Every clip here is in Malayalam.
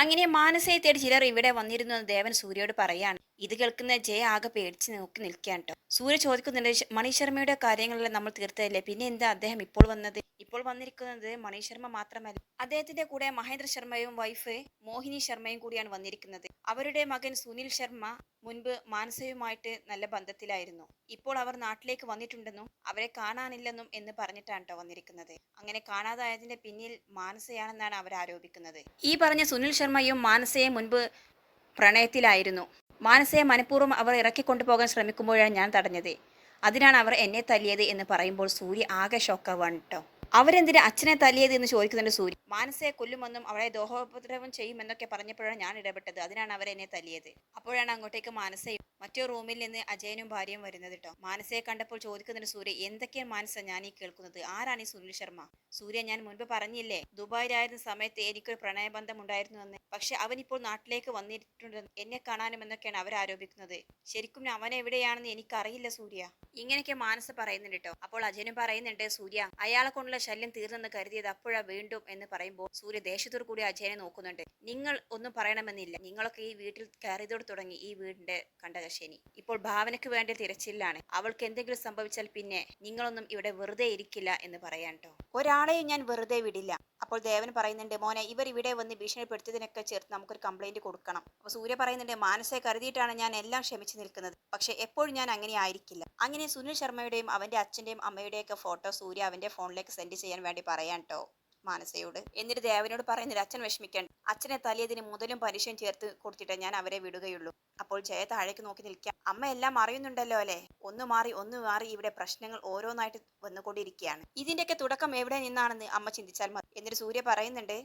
അങ്ങനെ മാനസയെ തേടി ചിലർ ഇവിടെ വന്നിരുന്നു എന്ന് ദേവൻ സൂര്യയോട് പറയാണ്. ഇത് കേൾക്കുന്ന ജയ ആകെ പേടിച്ച് നോക്കി നിൽക്കാൻ കേട്ടോ. സൂര്യ ചോദിക്കുന്നുണ്ട് "ശ- മണി ശർമ്മയുടെ കാര്യങ്ങളെല്ലാം നമ്മൾ തീർത്തതല്ലേ? പിന്നെ എന്താ അദ്ദേഹം ഇപ്പോൾ വന്നത്? ഇപ്പോൾ വന്നിരിക്കുന്നത് മണി ശർമ്മ മാത്രമല്ല. അദ്ദേഹത്തിന്റെ കൂടെ മഹേന്ദ്ര ശർമ്മയും വൈഫ് മോഹിനി ശർമ്മയും കൂടിയാണ് വന്നിരിക്കുന്നത്. അവരുടെ മകൻ സുനിൽ ശർമ്മ മുൻപ് മാനസയുമായിട്ട് നല്ല ബന്ധത്തിലായിരുന്നു. ഇപ്പോൾ അവർ നാട്ടിലേക്ക് വന്നിട്ടുണ്ടെന്നും അവരെ കാണാനില്ലെന്നും എന്ന് പറഞ്ഞിട്ടാണ് കേട്ടോ വന്നിരിക്കുന്നത്. അങ്ങനെ കാണാതായതിന്റെ പിന്നിൽ മാനസയാണെന്നാണ് അവർ ആരോപിക്കുന്നത്. ഈ പറഞ്ഞ സുനിൽ ശർമ്മയും മാനസയെ മുൻപ് പ്രണയത്തിലായിരുന്നു. മാനസയെ മനഃപൂർവം അവർ ഇറക്കിക്കൊണ്ടുപോകാൻ ശ്രമിക്കുമ്പോഴാണ് ഞാൻ തടഞ്ഞത്. അതിനാണ് അവർ എന്നെ തല്ലിയത് എന്ന് പറയുമ്പോൾ സൂര്യ ആകെ ഷോക്കാവാണ് കേട്ടോ. അവരെന്തിനാ അച്ഛനെ തല്ലിയത് എന്ന് ചോദിക്കുന്നുണ്ട് സൂര്യ മാനസയെ കൊല്ലുമെന്നും അവളെ ദോഹോപദ്രവം ചെയ്യുമെന്നൊക്കെ പറഞ്ഞപ്പോഴാണ് ഞാൻ ഇടപെട്ടത്. അതിനാണ് അവരെന്നെ തല്ലിയത്. അപ്പോഴാണ് അങ്ങോട്ടേക്ക് മാനസയും മറ്റോ റൂമിൽ നിന്ന് അജയനും ഭാര്യയും വരുന്നത് കേട്ടോ മാനസയെ കണ്ടപ്പോൾ ചോദിക്കുന്നുണ്ട് സൂര്യ എന്തൊക്കെയാണ് മാനസ ഞാൻ ഈ കേൾക്കുന്നത്? ആരാണ് ഈ സുനിൽ ശർമ്മ? സൂര്യ ഞാൻ മുൻപ് പറഞ്ഞില്ലേ ദുബായിലായിരുന്ന സമയത്ത് എനിക്കൊരു പ്രണയബന്ധം ഉണ്ടായിരുന്നു എന്ന് പക്ഷെ ഇപ്പോൾ നാട്ടിലേക്ക് വന്നിട്ടുണ്ട്. എന്നെ കാണാനും എന്നൊക്കെയാണ് അവർ ആരോപിക്കുന്നത്. ശരിക്കും അവൻ എവിടെയാണെന്ന് എനിക്കറിയില്ല സൂര്യ. ഇങ്ങനെയൊക്കെ മാനസ പറയുന്നുണ്ട് കേട്ടോ അപ്പോൾ അജയനും പറയുന്നുണ്ട് സൂര്യ അയാളെ കൊണ്ടുള്ള ശല്യം തീർന്നെന്ന് കരുതിയത് അപ്പോഴാ വീണ്ടും എന്ന് പറയുമ്പോൾ സൂര്യ ദേഷ്യത്തോടു കൂടി അജയനെ നോക്കുന്നുണ്ട്. നിങ്ങൾ ഒന്നും പറയണമെന്നില്ല. നിങ്ങളൊക്കെ ഈ വീട്ടിൽ കയറിയതോട് തുടങ്ങി ഈ വീടിന്റെ കണ്ടകശനി ഇപ്പോൾ ഭാവനയ്ക്ക് വേണ്ടി തിരച്ചിലാണ്. അവൾക്ക് എന്തെങ്കിലും സംഭവിച്ചാൽ പിന്നെ നിങ്ങളൊന്നും ഇവിടെ വെറുതെ ഇരിക്കില്ല എന്ന് പറയാൻ കേട്ടോ ഒരാളെയും ഞാൻ വെറുതെ വിടില്ല. അപ്പോൾ ദേവൻ പറയുന്നുണ്ട് മോനെ ഇവർ ഇവിടെ വന്ന് ഭീഷണിപ്പെടുത്തിയതിനൊക്കെ ചേർത്ത് നമുക്കൊരു കംപ്ലൈന്റ് കൊടുക്കണം. അപ്പോൾ സൂര്യ പറയുന്നുണ്ട് മാനസയെ കരുതിയിട്ടാണ് ഞാൻ എല്ലാം ക്ഷമിച്ചു നിൽക്കുന്നത്. പക്ഷേ എപ്പോഴും ഞാൻ അങ്ങനെ ആയിരിക്കില്ല. അങ്ങനെ സുനിൽ ശർമ്മയുടെയും അവന്റെ അച്ഛന്റെയും അമ്മയുടെയൊക്കെ ഫോട്ടോ സൂര്യ അവന്റെ ഫോണിലേക്ക് സെൻഡ് ചെയ്യാൻ വേണ്ടി പറയാൻ കേട്ടോ മാനസയോട്. എന്നിട്ട് ദേവനോട് പറയുന്നില്ല അച്ഛൻ വിഷമിക്കേണ്ട. അച്ഛനെ തലയതിന് മുതലും പലിശയും ചേർത്ത് കൊടുത്തിട്ട് ഞാൻ അവരെ വിടുകയുള്ളൂ. അപ്പോൾ ജയ താഴേക്ക് നോക്കി നിൽക്കാം. അമ്മ എല്ലാം അറിയുന്നുണ്ടല്ലോ അല്ലേ? ഒന്ന് മാറി ഒന്ന് മാറി ഇവിടെ പ്രശ്നങ്ങൾ ഓരോന്നായിട്ട് വന്നുകൊണ്ടിരിക്കുകയാണ്. ഇതിന്റെയൊക്കെ തുടക്കം എവിടെ നിന്നാണെന്ന് അമ്മ ചിന്തിച്ചാൽ മതി. എന്നിട്ട് സൂര്യ പറയുന്നുണ്ട്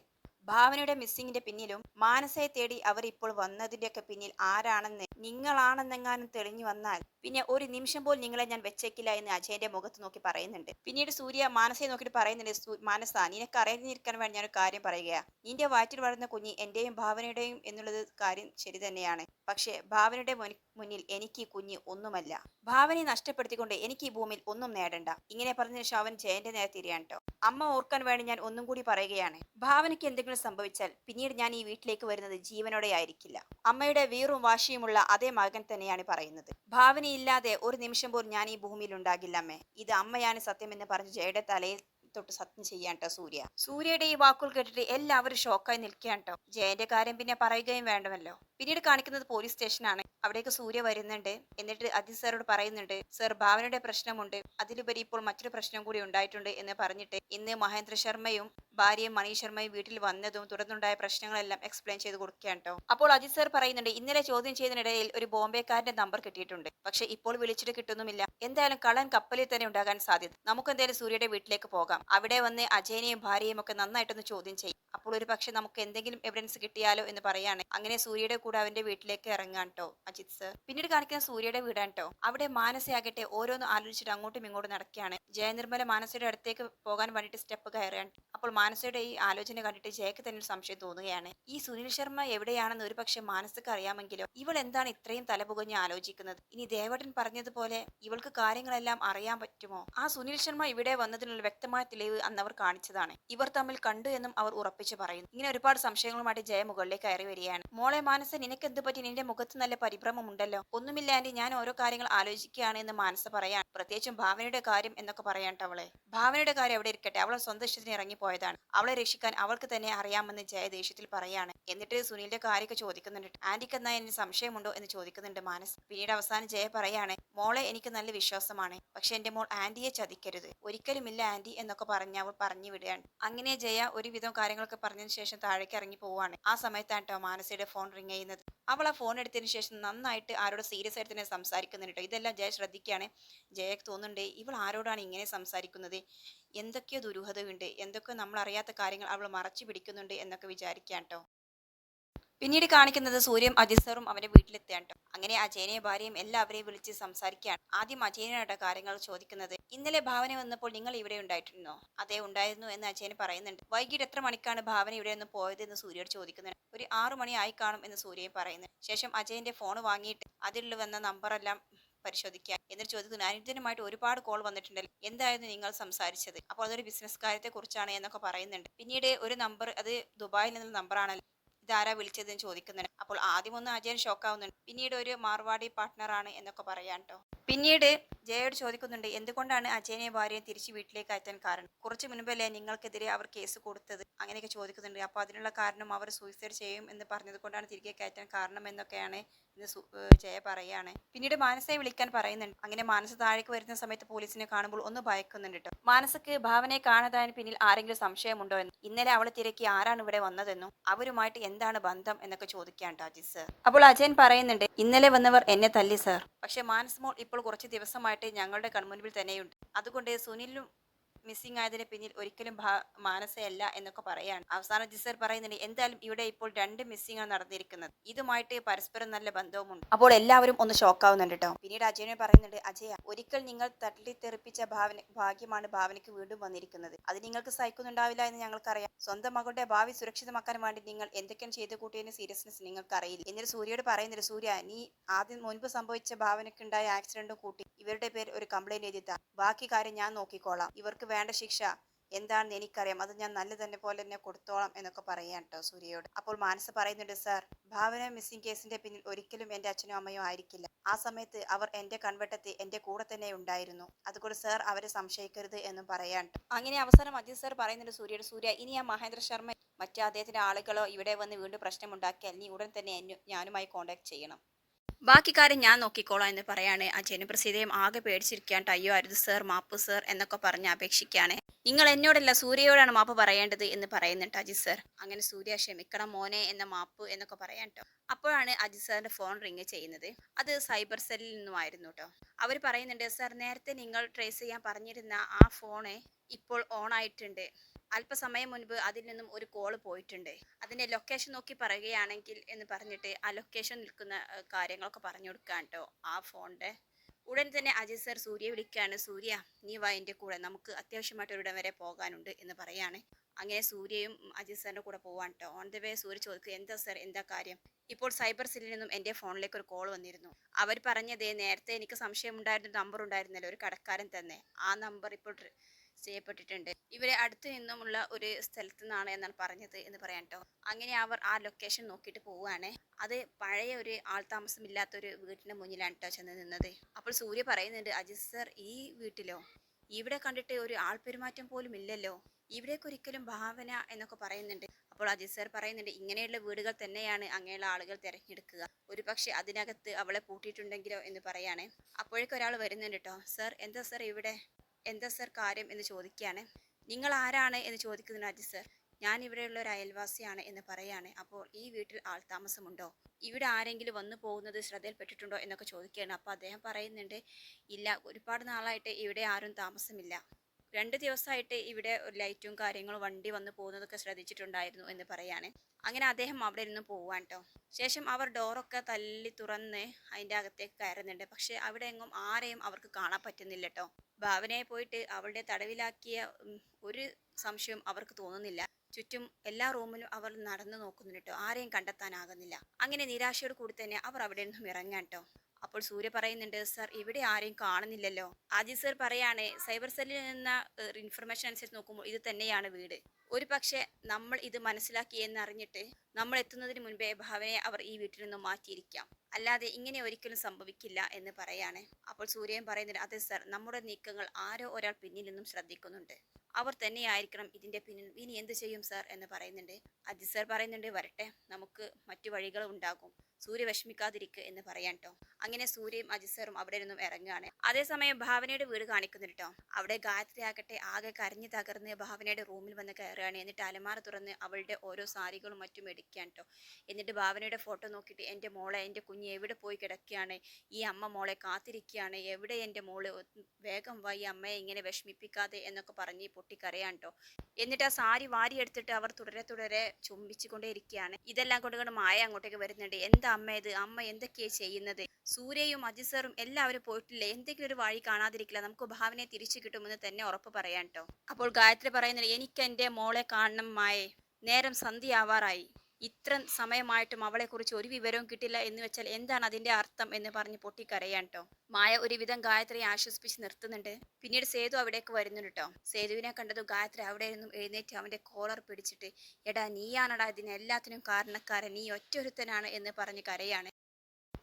ഭാവനയുടെ മിസ്സിങ്ങിന്റെ പിന്നിലും മാനസയെ തേടി അവർ ഇപ്പോൾ വന്നതിന്റെയൊക്കെ പിന്നിൽ ആരാണെന്ന് നിങ്ങളാണെന്നെങ്ങാനും തെളിഞ്ഞു വന്നാൽ പിന്നെ ഒരു നിമിഷം പോലും നിങ്ങളെ ഞാൻ വെച്ചേക്കില്ല എന്ന് അജയന്റെ മുഖത്ത് നോക്കി പറയുന്നുണ്ട്. പിന്നീട് സൂര്യ മാനസയെ നോക്കിയിട്ട് പറയുന്നുണ്ട് "സു- മാനസ നിനക്ക് അറിയാതിരിക്കാൻ വേണ്ടി ഒരു കാര്യം പറയുകയാണ് നിന്റെ വയറ്റിൽ വളർന്ന കുഞ്ഞി എന്റെയും ഭാവനയുടെയും എന്നുള്ളത് കാര്യം ശരി തന്നെയാണ്. പക്ഷേ ഭാവനയുടെ മുന്നിൽ എനിക്ക് കുഞ്ഞ് ഒന്നുമല്ല. ഭാവനയെ നഷ്ടപ്പെടുത്തിക്കൊണ്ട് എനിക്ക് ഈ ഭൂമിയിൽ ഒന്നും നേടണ്ട. ഇങ്ങനെ പറഞ്ഞ ശേഷം അവൻ ജയന്റെ നേരെ തിരിയാണ് കേട്ടോ അമ്മ ഓർക്കാൻ വേണ്ടി ഞാൻ ഒന്നും കൂടി പറയുകയാണ്. ഭാവനയ്ക്ക് എന്തെങ്കിലും സംഭവിച്ചാൽ പിന്നീട് ഞാൻ ഈ വീട്ടിലേക്ക് വരുന്നത് ജീവനോടെ ആയിരിക്കില്ല. അമ്മയുടെ വീറും വാശിയുമുള്ള അതേ മകൻ തന്നെയാണ് പറയുന്നത്. ഭാവനയില്ലാതെ ഒരു നിമിഷം പോലും ഞാൻ ഈ ഭൂമിയിൽ ഉണ്ടാകില്ല അമ്മേ. ഇത് അമ്മയാണ് സത്യമെന്ന് പറഞ്ഞ് ജയയുടെ തലയിൽ തൊട്ട് സത്യം ചെയ്യാൻ കേട്ടോ സൂര്യ. സൂര്യയുടെ ഈ വാക്കുകൾ കേട്ടിട്ട് എല്ലാവരും ഷോക്കായി നിൽക്കുകയാണ് കേട്ടോ ജയന്റെ കാര്യം പിന്നെ പറയുകയും വേണ്ടമല്ലോ. പിന്നീട് കാണിക്കുന്നത് പോലീസ് സ്റ്റേഷനാണ് അവിടേക്ക് സൂര്യ വരുന്നുണ്ട്. എന്നിട്ട് അജിത് സാറോട് പറയുന്നുണ്ട് സർ ഭാവനയുടെ പ്രശ്നമുണ്ട്. അതിലുപരി ഇപ്പോൾ മറ്റൊരു പ്രശ്നം കൂടി ഉണ്ടായിട്ടുണ്ട് എന്ന് പറഞ്ഞിട്ട് ഇന്ന് മഹേന്ദ്ര ശർമ്മയും ഭാര്യയും മണി ശർമ്മയും വീട്ടിൽ വന്നതും തുടർന്നുണ്ടായ പ്രശ്നങ്ങളെല്ലാം എക്സ്പ്ലെയിൻ ചെയ്ത് കൊടുക്കുകയാണ് കേട്ടോ അപ്പോൾ അജിത് സാർ പറയുന്നുണ്ട് ഇന്നലെ ചോദ്യം ചെയ്തതിനിടയിൽ ഒരു ബോംബെക്കാരന്റെ നമ്പർ കിട്ടിയിട്ടുണ്ട്. പക്ഷെ ഇപ്പോൾ വിളിച്ചിട്ട് കിട്ടുന്നുമില്ല. എന്തായാലും കള്ളൻ കപ്പലിൽ തന്നെ ഉണ്ടാകാൻ സാധ്യത. നമുക്ക് എന്തായാലും സൂര്യയുടെ വീട്ടിലേക്ക് പോകാം. അവിടെ വന്ന് അജയനെയും ഭാര്യയും ഒക്കെ നന്നായിട്ടൊന്ന് ചോദ്യം ചെയ്യും. അപ്പോൾ ഒരു പക്ഷെ നമുക്ക് എന്തെങ്കിലും എവിഡൻസ് കിട്ടിയാലോ എന്ന് പറയാണ്. അങ്ങനെ സൂര്യയുടെ കൂടെ അവന്റെ വീട്ടിലേക്ക് ഇറങ്ങാൻ ട്ടോ അജിത് സർ പിന്നീട് കാണിക്കുന്ന സൂര്യയുടെ വീടാണ് കേട്ടോ അവിടെ മാനസയാകട്ടെ ഓരോന്ന് ആലോചിച്ചിട്ട് അങ്ങോട്ടും ഇങ്ങോട്ടും നടക്കുകയാണ്. ജയനിർമ്മല മാനസയുടെ അടുത്തേക്ക് പോകാൻ വേണ്ടിയിട്ട് സ്റ്റെപ്പ് കയറുകയാണ്. അപ്പോൾ മാനസയുടെ ഈ ആലോചന കണ്ടിട്ട് ജയക്ക് തന്നെ സംശയം തോന്നുകയാണ്. ഈ സുനിൽ ശർമ്മ എവിടെയാണെന്ന് ഒരു പക്ഷെ മാനസക്ക് അറിയാമെങ്കിലോ? ഇവൾ എന്താണ് ഇത്രയും തലപുകഞ്ഞ് ആലോചിക്കുന്നത്? ഇനി ദേവട്ടൻ പറഞ്ഞതുപോലെ ഇവൾക്ക് കാര്യങ്ങളെല്ലാം അറിയാൻ പറ്റുമോ? ആ സുനിൽ ശർമ്മ ഇവിടെ വന്നതിനുള്ള വ്യക്തമായ തെളിവ് അന്ന് അവർ കാണിച്ചതാണ്. ഇവർ തമ്മിൽ കണ്ടു എന്നും അവർ ഉറപ്പിച്ചു. പറയുന്നു. ഇങ്ങനെ ഒരുപാട് സംശയങ്ങളുമായിട്ട് ജയ മുകളിലേക്ക് കയറി വരികയാണ്. മോളെ മാനസ നിനക്ക് എന്ത് പറ്റി? നിന്റെ മുഖത്ത് നല്ല പരിഭ്രമമുണ്ടല്ലോ. ഒന്നുമില്ല ആന്റി ഞാൻ ഓരോ കാര്യങ്ങൾ ആലോചിക്കുകയാണ് എന്ന് മാനസ പറയാൻ പ്രത്യേകിച്ചും ഭാവനയുടെ കാര്യം എന്നൊക്കെ പറയണ്ട അവളെ. ഭാവനയുടെ കാര്യം അവിടെ ഇരിക്കട്ടെ. അവളെ സ്വന്തം ഇഷ്ടത്തിന് ഇറങ്ങിപ്പോയതാണ്. അവളെ രക്ഷിക്കാൻ അവൾക്ക് തന്നെ അറിയാമെന്ന് ജയ ദേഷ്യത്തിൽ പറയാണ് എന്നിട്ട് സുനിലിന്റെ കാര്യമൊക്കെ ചോദിക്കുന്നുണ്ട്. ആന്റിക്ക് എന്നാ എനിക്ക് സംശയമുണ്ടോ? എന്ന് ചോദിക്കുന്നുണ്ട് മാനസ്. പിന്നീട് അവസാനം ജയ പറയാണ് മോളെ എനിക്ക് നല്ല വിശ്വാസമാണ്. പക്ഷെ എന്റെ മോൾ ആന്റിയെ ചതിക്കരുത്. ഒരിക്കലുമില്ല ആന്റി എന്നൊക്കെ പറഞ്ഞ് അവൾ പറഞ്ഞു വിടുകയാണ്. അങ്ങനെ ജയ ഒരുവിധം കാര്യങ്ങളൊക്കെ പറഞ്ഞതിന് ശേഷം താഴേക്ക് ഇറങ്ങി പോവാണ് ആ സമയത്താണ് കേട്ടോ മാനസയുടെ ഫോൺ റിങ് ചെയ്യുന്നത്. അവൾ ആ ഫോൺ എടുത്തതിന് ശേഷം നന്നായിട്ട് ആരോട് സീരിയസ് ആയിട്ട് തന്നെ സംസാരിക്കുന്നുണ്ട് കേട്ടോ ഇതെല്ലാം ജയ ശ്രദ്ധിക്കുകയാണ്. ജയക്ക് തോന്നുന്നുണ്ട് ഇവൾ ആരോടാണ് ഇങ്ങനെ സംസാരിക്കുന്നത്? എന്തൊക്കെയോ ദുരൂഹതയുണ്ട് എന്തൊക്കെയോ നമ്മൾ അറിയാത്ത കാര്യങ്ങൾ അവൾ മറച്ചു പിടിക്കുന്നുണ്ട് എന്നൊക്കെ വിചാരിക്കാം കേട്ടോ പിന്നീട് കാണിക്കുന്നത് സൂര്യം അജിസറും സാറും അവന്റെ വീട്ടിലെത്തുകയാണ് ട്ടോ അങ്ങനെ അജയനെയും ഭാര്യയും എല്ലാവരെയും വിളിച്ച് സംസാരിക്കുകയാണ്. ആദ്യം അജയനായിട്ട് കാര്യങ്ങൾ ചോദിക്കുന്നത്. ഇന്നലെ ഭാവന വന്നപ്പോൾ നിങ്ങൾ ഇവിടെ ഉണ്ടായിരുന്നോ അതെ ഉണ്ടായിരുന്നു എന്ന് അജയൻ പറയുന്നുണ്ട്. വൈകിട്ട് എത്ര മണിക്കാണ് ഭാവന ഇവിടെ നിന്ന് പോയത് എന്ന് സൂര്യയോട് ചോദിക്കുന്നുണ്ട്. ഒരു ആറു മണി ആയി കാണും എന്ന് സൂര്യൻ പറയുന്നു. ശേഷം അജയന്റെ ഫോൺ വാങ്ങിയിട്ട് അതിൽ വന്ന നമ്പറെല്ലാം പരിശോധിക്കുക. എന്നിട്ട് ചോദിക്കുന്നു അനുദിനമായിട്ട് ഒരുപാട് കോൾ വന്നിട്ടുണ്ടല്ലോ. എന്തായിരുന്നു നിങ്ങൾ സംസാരിച്ചത്? അപ്പോൾ അതൊരു ബിസിനസ് കാര്യത്തെ കുറിച്ചാണ് എന്നൊക്കെ പറയുന്നുണ്ട്. പിന്നീട് ഒരു നമ്പർ അത് ദുബായിൽ നിന്നുള്ള നമ്പറാണല്ലോ ഇതാരാ വിളിച്ചതെന്ന് ചോദിക്കുന്നുണ്ട്. അപ്പോൾ ആദ്യമൊന്നും അജയൻ ഷോക്കാവുന്നുണ്ട് പിന്നീട് ഒരു മാർവാടി പാർട്ട്ണറാണ് എന്നൊക്കെ പറയാൻ കേട്ടോ പിന്നീട് ജയയോട് ചോദിക്കുന്നുണ്ട് എന്തുകൊണ്ടാണ് അജയനെ ഭാര്യയെ തിരിച്ച് വീട്ടിലേക്ക് അയറ്റാൻ കാരണം? കുറച്ച് മുൻപല്ലേ നിങ്ങൾക്കെതിരെ അവർ കേസ് കൊടുത്തത്? അങ്ങനെയൊക്കെ ചോദിക്കുന്നുണ്ട്. അപ്പോൾ അതിനുള്ള കാരണം അവർ സൂയിസൈഡ് ചെയ്യും എന്ന് പറഞ്ഞത് കൊണ്ടാണ് തിരികെ കയറ്റാൻ കാരണം എന്നൊക്കെയാണ് ഇന്ന് ജയ പറയാണ് പിന്നീട് മാനസയെ വിളിക്കാൻ പറയുന്നുണ്ട്. അങ്ങനെ മാനസ താഴേക്ക് വരുന്ന സമയത്ത് പോലീസിനെ കാണുമ്പോൾ ഒന്ന് ഭയക്കുന്നുണ്ട് കേട്ടോ മാനസക്ക് ഭാവനയെ കാണാതായതിന് പിന്നിൽ ആരെങ്കിലും സംശയമുണ്ടോ എന്ന്? ഇന്നലെ അവളെ തിരക്കി ആരാണ് ഇവിടെ വന്നതെന്നും അവരുമായിട്ട് എന്താണ് ബന്ധം എന്നൊക്കെ ചോദിക്കാൻ കേട്ടോ അജിത് സർ. അപ്പോൾ അജയൻ പറയുന്നുണ്ട് ഇന്നലെ വന്നവർ എന്നെ തല്ലി സർ. പക്ഷെ മാനസ് മോൾ ഇപ്പോൾ കുറച്ച് ദിവസമായിട്ട് ഞങ്ങളുടെ കൺമുൻപിൽ തന്നെയുണ്ട്. അതുകൊണ്ട് സുനിലും മിസ്സിംഗ് ആയതിന് പിന്നിൽ ഒരിക്കലും മാനസയല്ല എന്നൊക്കെ പറയാണ്. അവസാന ജിസർ പറയുന്നുണ്ട് എന്തായാലും ഇവിടെ ഇപ്പോൾ രണ്ട് മിസ്സിംഗ് ആണ് നടന്നിരിക്കുന്നത്. ഇതുമായിട്ട് പരസ്പരം നല്ല ബന്ധവുമുണ്ട്. അപ്പോൾ എല്ലാവരും ഒന്ന് ഷോക്കാവുന്നുണ്ട് കേട്ടോ. പിന്നീട് അജയനെ പറയുന്നുണ്ട് അജയ ഒരിക്കൽ നിങ്ങൾ തട്ടിത്തെറിപ്പിച്ച ഭാവന ഭാഗ്യമാണ് ഭാവനയ്ക്ക് വീണ്ടും വന്നിരിക്കുന്നത്. അത് നിങ്ങൾക്ക് സഹിക്കുന്നുണ്ടാവില്ല എന്ന് ഞങ്ങൾക്കറിയാം. സ്വന്തം മകളുടെ ഭാവി സുരക്ഷിതമാക്കാൻ വേണ്ടി നിങ്ങൾ എന്തൊക്കെയാണ് ചെയ്തു കൂട്ടിയതിന് സീരിയസ്നെസ് നിങ്ങൾക്കറിയില്ല. എന്നിട്ട് സൂര്യയോട് പറയുന്നുണ്ട് സൂര്യ നീ ആദ്യം മുൻപ് സംഭവിച്ച ഭാവനയ്ക്കുണ്ടായ ആക്സിഡന്റും കൂട്ടി ഇവരുടെ പേര് ഒരു കംപ്ലൈന്റ് എഴുതിത്താ ബാക്കി കാര്യം ഞാൻ നോക്കിക്കോളാം. ഇവർക്ക് വേണ്ട ശിക്ഷ എന്താണെന്ന് എനിക്കറിയാം. അത് ഞാൻ നല്ല തന്നെ പോലെ തന്നെ കൊടുത്തോളാം എന്നൊക്കെ പറയാൻ കേട്ടോ സൂര്യയോട്. അപ്പോൾ മാനസ പറയുന്നുണ്ട് സാർ ഭാവന മിസ്സിംഗ് കേസിന്റെ പിന്നിൽ ഒരിക്കലും എന്റെ അച്ഛനും അമ്മയും ആയിരിക്കില്ല. ആ സമയത്ത് അവർ എന്റെ കൺവെട്ടത്തിൽ എന്റെ കൂടെ തന്നെ ഉണ്ടായിരുന്നു. അതുകൊണ്ട് സാർ അവരെ സംശയിക്കരുത് എന്നും പറയാൻ അങ്ങനെ അവസാനം അജിത് സാർ പറയുന്നുണ്ട് സൂര്യയുടെ സൂര്യ ഇനി ആ മഹേന്ദ്ര ശർമ്മ മറ്റേ അദ്ദേഹത്തിന്റെ ആളുകളോ ഇവിടെ വന്ന് വീണ്ടും പ്രശ്നമുണ്ടാക്കിയാൽ നീ ഉടൻ തന്നെ ഞാനുമായി കോണ്ടാക്ട് ചെയ്യണം. ബാക്കി കാര്യം ഞാൻ നോക്കിക്കോളാം എന്ന് പറയാണ് ആ ജനപ്രസിദ്ധയും ആകെ പേടിച്ചിരിക്കാണ്ട് അയ്യോ അരുത് സർ മാപ്പ് സർ എന്നൊക്കെ പറഞ്ഞ് അപേക്ഷിക്കുകയാണ്. നിങ്ങൾ എന്നോടല്ല സൂര്യയോടാണ് മാപ്പ് പറയേണ്ടത് എന്ന് പറയുന്നുണ്ട് അജിത് സർ. അങ്ങനെ സൂര്യ ക്ഷമിക്കണം മോനെ എന്ന മാപ്പ് എന്നൊക്കെ പറയാൻ അപ്പോഴാണ് അജിത് സാറിന്റെ ഫോൺ റിങ് ചെയ്യുന്നത്. അത് സൈബർ സെല്ലിൽ നിന്നുമായിരുന്നു കേട്ടോ അവർ പറയുന്നുണ്ട് സർ നേരത്തെ നിങ്ങൾ ട്രേസ് ചെയ്യാൻ പറഞ്ഞിരുന്ന ആ ഫോണ് ഇപ്പോൾ ഓൺ ആയിട്ടുണ്ട്. അല്പസമയം മുൻപ് അതിൽ നിന്നും ഒരു കോൾ പോയിട്ടുണ്ട്. അതിന്റെ ലൊക്കേഷൻ നോക്കി പറയുകയാണെങ്കിൽ എന്ന് പറഞ്ഞിട്ട് ആ ലൊക്കേഷൻ നിൽക്കുന്ന കാര്യങ്ങളൊക്കെ പറഞ്ഞു കൊടുക്കാൻ കേട്ടോ ആ ഫോണിന്റെ ഉടൻ തന്നെ അജിത് സർ സൂര്യ വിളിക്കുകയാണ്. സൂര്യ നീ വാ എന്റെ കൂടെ. നമുക്ക് അത്യാവശ്യമായിട്ട് ഒരിടം വരെ പോകാനുണ്ട് എന്ന് പറയാണ്. അങ്ങനെ സൂര്യയും അജിത് സാറിന്റെ കൂടെ പോവാൻ കേട്ടോ ഓൺ ദ വേ സൂര്യ ചോദിക്കുക എന്താ സർ എന്താ കാര്യം? ഇപ്പോൾ സൈബർ സെല്ലിൽ നിന്നും എന്റെ ഫോണിലേക്ക് ഒരു കോൾ വന്നിരുന്നു. അവർ പറഞ്ഞത് നേരത്തെ എനിക്ക് സംശയമുണ്ടായിരുന്ന നമ്പർ ഉണ്ടായിരുന്നല്ലോ ഒരു കടക്കാരൻ തന്നെ. ആ നമ്പർ ഇപ്പോൾ ചെയ്യപ്പെട്ടിട്ടുണ്ട്. ഇവരെ അടുത്തു നിന്നുമുള്ള ഒരു സ്ഥലത്ത് നിന്നാണ് എന്നാണ് പറഞ്ഞത് എന്ന് പറയാൻ കേട്ടോ. അങ്ങനെ അവർ ആ ലൊക്കേഷൻ നോക്കിയിട്ട് പോവുകയാണ്. അത് പഴയ ഒരു ആൾ താമസമില്ലാത്ത ഒരു വീട്ടിന്റെ മുന്നിലാണ് കേട്ടോ ചെന്ന് നിന്നത്. അപ്പോൾ സൂര്യ പറയുന്നുണ്ട് അജിത് സർ ഈ വീട്ടിലോ? ഇവിടെ കണ്ടിട്ട് ഒരു ആൾ പെരുമാറ്റം പോലും ഇല്ലല്ലോ. ഇവിടേക്ക് ഒരിക്കലും ഭാവന എന്നൊക്കെ പറയുന്നുണ്ട്. അപ്പോൾ അജിത് സർ പറയുന്നുണ്ട് ഇങ്ങനെയുള്ള വീടുകൾ തന്നെയാണ് അങ്ങനെയുള്ള ആളുകൾ തിരഞ്ഞെടുക്കുക. ഒരു പക്ഷെ അതിനകത്ത് അവളെ പൂട്ടിയിട്ടുണ്ടെങ്കിലോ എന്ന് പറയാണ്. അപ്പോഴേക്കും ഒരാൾ വരുന്നുണ്ട് കേട്ടോ. സർ എന്താ സർ ഇവിടെ? എന്താ സർ കാര്യം എന്ന് ചോദിക്കുകയാണ്. നിങ്ങൾ ആരാണ് എന്ന് ചോദിക്കുന്നതിന് അജി സർ ഞാൻ ഇവിടെയുള്ള ഒരു അയൽവാസിയാണ് എന്ന് പറയാണ്. അപ്പോൾ ഈ വീട്ടിൽ ആൾ താമസമുണ്ടോ? ഇവിടെ ആരെങ്കിലും വന്നു പോകുന്നത് ശ്രദ്ധയിൽപ്പെട്ടിട്ടുണ്ടോ എന്നൊക്കെ ചോദിക്കുകയാണ്. അപ്പോൾ അദ്ദേഹം പറയുന്നുണ്ട് ഇല്ല ഒരുപാട് നാളായിട്ട് ഇവിടെ ആരും താമസമില്ല. രണ്ട് ദിവസമായിട്ട് ഇവിടെ ലൈറ്റും കാര്യങ്ങളും വണ്ടി വന്ന് പോകുന്നതൊക്കെ ശ്രദ്ധിച്ചിട്ടുണ്ടായിരുന്നു എന്ന് പറയാണ്. അങ്ങനെ അദ്ദേഹം അവിടെ നിന്ന് പോവാൻ കേട്ടോ. ശേഷം അവർ ഡോറൊക്കെ തല്ലി തുറന്ന് അതിന്റെ അകത്തേക്ക് കയറുന്നുണ്ട്. പക്ഷേ അവിടെ എങ്ങും ആരെയും അവർക്ക് കാണാൻ പറ്റുന്നില്ല കേട്ടോ. ഭാവനയെ പോയിട്ട് അവളുടെ തടവിലാക്കിയ ഒരു സംശയവും അവർക്ക് തോന്നുന്നില്ല. ചുറ്റും എല്ലാ റൂമിലും അവർ നടന്നു നോക്കുന്നുണ്ട് കേട്ടോ ആരെയും കണ്ടെത്താനാകുന്നില്ല. അങ്ങനെ നിരാശയോട് കൂടി തന്നെ അവർ അവിടെ നിന്നും ഇറങ്ങാൻ കേട്ടോ അപ്പോൾ സൂര്യ പറയുന്നുണ്ട് സർ ഇവിടെ ആരെയും കാണുന്നില്ലല്ലോ. ആദ്യ സർ പറയാണ് സൈബർ സെല്ലിൽ നിന്ന ഇൻഫർമേഷൻ അനുസരിച്ച് നോക്കുമ്പോൾ ഇത് തന്നെയാണ് വീട്. ഒരു പക്ഷേ നമ്മൾ ഇത് മനസ്സിലാക്കി എന്നറിഞ്ഞിട്ട് നമ്മൾ എത്തുന്നതിന് മുൻപേ ഭാവനയെ അവർ ഈ വീട്ടിൽ നിന്നും മാറ്റിയിരിക്കാം. അല്ലാതെ ഇങ്ങനെ ഒരിക്കലും സംഭവിക്കില്ല എന്ന് പറയാണ്. അപ്പോൾ സൂര്യൻ പറയുന്നത് അതെ സർ നമ്മുടെ നീക്കങ്ങൾ ആരോ ഒരാൾ പിന്നിൽ നിന്നും ശ്രദ്ധിക്കുന്നുണ്ട്. അവർ തന്നെയായിരിക്കണം ഇതിന്റെ പിന്നിൽ. ഇനി എന്ത് ചെയ്യും സർ? എന്ന് പറയുന്നുണ്ട്. അജിത് സർ പറയുന്നുണ്ട് വരട്ടെ നമുക്ക് മറ്റു വഴികൾ ഉണ്ടാകും. സൂര്യ വിഷമിക്കാതിരിക്കുക എന്ന് പറയാൻ കേട്ടോ അങ്ങനെ സൂര്യയും അജിസറും സാറും അവിടെ നിന്നും ഇറങ്ങുകയാണ്. അതേസമയം ഭാവനയുടെ വീട് കാണിക്കുന്നു കേട്ടോ അവിടെ ഗായത്രി ആകട്ടെ ആകെ കരഞ്ഞു തകർന്ന് ഭാവനയുടെ റൂമിൽ വന്ന് കയറുകയാണ്. എന്നിട്ട് അലമാറ തുറന്ന് അവളുടെ ഓരോ സാരികളും മറ്റും എടുക്കുകയാണ് കേട്ടോ എന്നിട്ട് ഭാവനയുടെ ഫോട്ടോ നോക്കിയിട്ട് എന്റെ മോളെ എന്റെ കുഞ്ഞ് എവിടെ പോയി കിടക്കുകയാണ്? ഈ അമ്മ മോളെ കാത്തിരിക്കുകയാണ്. എവിടെ എന്റെ മോൾ? വേഗം വായി അമ്മയെ ഇങ്ങനെ വിഷമിപ്പിക്കാതെ എന്നൊക്കെ പറഞ്ഞ് പൊട്ടിക്കരയാൻ കേട്ടോ എന്നിട്ട് ആ സാരി വാരിയെടുത്തിട്ട് അവർ തുടരെ തുടരെ ചുംബിച്ചുകൊണ്ടേ ഇരിക്കുകയാണ് ഇതെല്ലാം കൊണ്ടുകൊണ്ട് മായ അങ്ങോട്ടേക്ക് വരുന്നുണ്ട്. എന്താ അമ്മ ഇത്? അമ്മ എന്തൊക്കെയാ ചെയ്യുന്നത്? സൂര്യയും അജിസറും സാറും എല്ലാവരും പോയിട്ടില്ലേ? എന്തെങ്കിലും ഒരു വഴി കാണാതിരിക്കില്ല. നമുക്ക് ഭാവനയെ തിരിച്ചു കിട്ടുമെന്ന് തന്നെ ഉറപ്പ് പറയാൻ കേട്ടോ അപ്പോൾ ഗായത്രി പറയുന്നില്ല എനിക്ക് എന്റെ മോളെ കാണണം മായേ. നേരം സന്ധ്യയാവാറായി. ഇത്ര സമയമായിട്ടും അവളെക്കുറിച്ച് ഒരു വിവരവും കിട്ടില്ല എന്ന് വെച്ചാൽ എന്താണ് അതിന്റെ അർത്ഥം എന്ന് പറഞ്ഞ് പൊട്ടിക്കരയാൻ കേട്ടോ മായ ഒരുവിധം ഗായത്രിയെ ആശ്വസിപ്പിച്ച് നിർത്തുന്നുണ്ട്. പിന്നീട് സേതു അവിടേക്ക് വരുന്നുണ്ട് കേട്ടോ സേതുവിനെ കണ്ടത് ഗായത്രി അവിടെ നിന്നും എഴുന്നേറ്റ് അവന്റെ കോളർ പിടിച്ചിട്ട് എടാ നീയാണടാ ഇതിനെല്ലാത്തിനും കാരണക്കാരൻ. നീ ഒറ്റൊരുത്തനാണ് എന്ന് പറഞ്ഞ് കരയാണ്.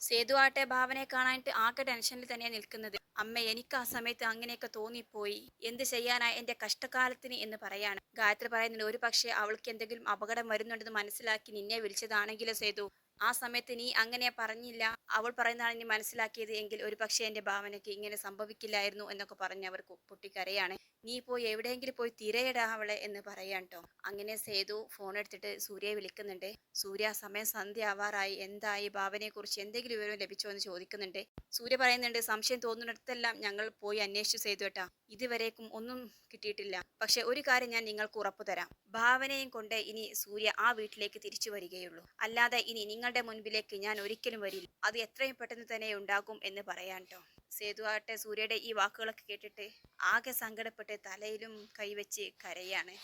സേതു ആട്ടെ ഭാവനയെ കാണാനായിട്ട് ആകെ ടെൻഷനിൽ തന്നെ നിൽക്കുന്നത്. അമ്മ എനിക്ക് ആ സമയത്ത് അങ്ങനെയൊക്കെ തോന്നിപ്പോയി. എന്ത് ചെയ്യാനായി എന്റെ കഷ്ടകാലത്തിന് എന്ന് പറയാണ്. ഗായത്രി പറയുന്നുണ്ട് ഒരു പക്ഷേ അവൾക്ക് എന്തെങ്കിലും അപകടം വരുന്നുണ്ടെന്ന് മനസ്സിലാക്കി നിന്നെ വിളിച്ചതാണെങ്കിലോ സേതു. ആ സമയത്ത് നീ അങ്ങനെ പറഞ്ഞില്ല. അവൾ പറയുന്നതാണ് നീ മനസ്സിലാക്കിയത് എങ്കിൽ ഒരു പക്ഷേ എന്റെ ഭാവനയ്ക്ക് ഇങ്ങനെ സംഭവിക്കില്ലായിരുന്നു എന്നൊക്കെ പറഞ്ഞ് അവർ പൊട്ടിക്കരയാണ്. നീ പോയി എവിടെയെങ്കിലും പോയി തിരയിടാ അവളെ എന്ന് പറയാൻ കേട്ടോ അങ്ങനെ സേതു ഫോൺ എടുത്തിട്ട് സൂര്യയെ വിളിക്കുന്നുണ്ട്. സൂര്യ സമയം സന്ധ്യ ആവാറായി എന്തായി? ഭാവനയെ കുറിച്ച് എന്തെങ്കിലും വിവരം ലഭിച്ചോ എന്ന് ചോദിക്കുന്നുണ്ട്. സൂര്യ പറയുന്നുണ്ട് സംശയം തോന്നുന്നിടത്തെല്ലാം ഞങ്ങൾ പോയി അന്വേഷിച്ചു സേതു കേട്ടാ ഇതുവരേക്കും ഒന്നും കിട്ടിയിട്ടില്ല. പക്ഷെ ഒരു കാര്യം ഞാൻ നിങ്ങൾക്ക് ഉറപ്പു തരാം. ഭാവനയും കൊണ്ട് ഇനി സൂര്യ ആ വീട്ടിലേക്ക് തിരിച്ചു വരികയുള്ളൂ. അല്ലാതെ ഇനി നിങ്ങളുടെ മുൻപിലേക്ക് ഞാൻ ഒരിക്കലും വരില്ല. അത് എത്രയും പെട്ടെന്ന് തന്നെ ഉണ്ടാകും എന്ന് പറയാൻ കേട്ടോ സേതു ആട്ടെ സൂര്യയുടെ ഈ വാക്കുകളൊക്കെ കേട്ടിട്ട് ആകെ സങ്കടപ്പെട്ട് തലയിലും കൈവച്ച് കരയാണ്.